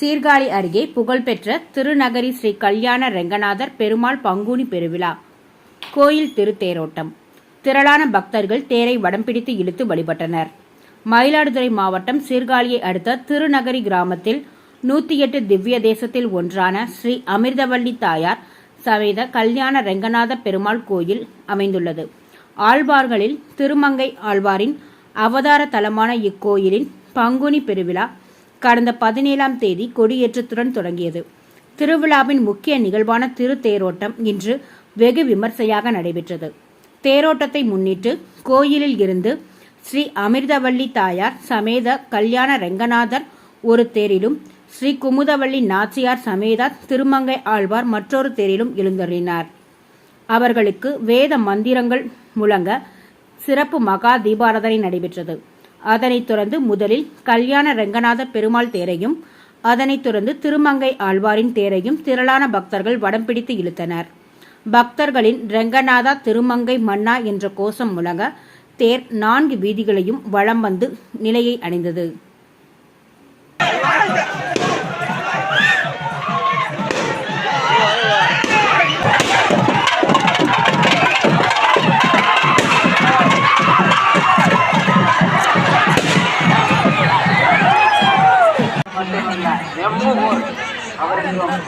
சீர்காழி அருகே புகழ்பெற்ற திருநகரி ஸ்ரீ கல்யாண ரெங்கநாதர் பெருமாள் பங்குனி பெருவிழா. கோயில் திருத்தேரோட்டம். திரளான பக்தர்கள் தேரை வடம் பிடித்து இழுத்து வழிபட்டனர். மயிலாடுதுறை மாவட்டம் சீர்காழியை அடுத்த திருநகரி கிராமத்தில் நூத்தி எட்டு திவ்ய தேசத்தில் ஒன்றான ஸ்ரீ அமிர்தவள்ளி தாயார் சமேத கல்யாண ரெங்கநாத பெருமாள் கோயில் அமைந்துள்ளது. ஆழ்வார்களில் திருமங்கை ஆழ்வாரின் அவதார தலமான இக்கோயிலின் பங்குனி பெருவிழா கடந்த பதினேழாம் தேதி கொடியேற்றத்துடன் தொடங்கியது. திருவிழாவின் முக்கிய நிகழ்வான திருத்தேரோட்டம் இன்று வெகு விமர்சையாக நடைபெற்றது. தேரோட்டத்தை முன்னிட்டு கோயிலில் இருந்து ஸ்ரீ அமிர்தவள்ளி தாயார் சமேத கல்யாண ரெங்கநாதர் ஒரு தேரிலும் ஸ்ரீ குமுதவள்ளி நாச்சியார் சமேதா திருமங்கை ஆழ்வார் மற்றொரு தேரிலும் எழுந்தருளினார். அவர்களுக்கு வேத மந்திரங்கள் முழங்க சிறப்பு மகா தீபாராதனை நடைபெற்றது. அதனைத் தொடர்ந்து முதலில் கல்யாண ரங்கநாத பெருமாள் தேரையும் அதனைத் தொடர்ந்து திருமங்கை ஆழ்வாரின் தேரையும் திரளான பக்தர்கள் வடம் பிடித்து இழுத்தனர். பக்தர்களின் ரெங்கநாதா திருமங்கை மன்னா என்ற கோஷம் முழங்க தேர் நான்கு வீதிகளையும் வலம் வந்து நிலையை அடைந்தது. Yeah.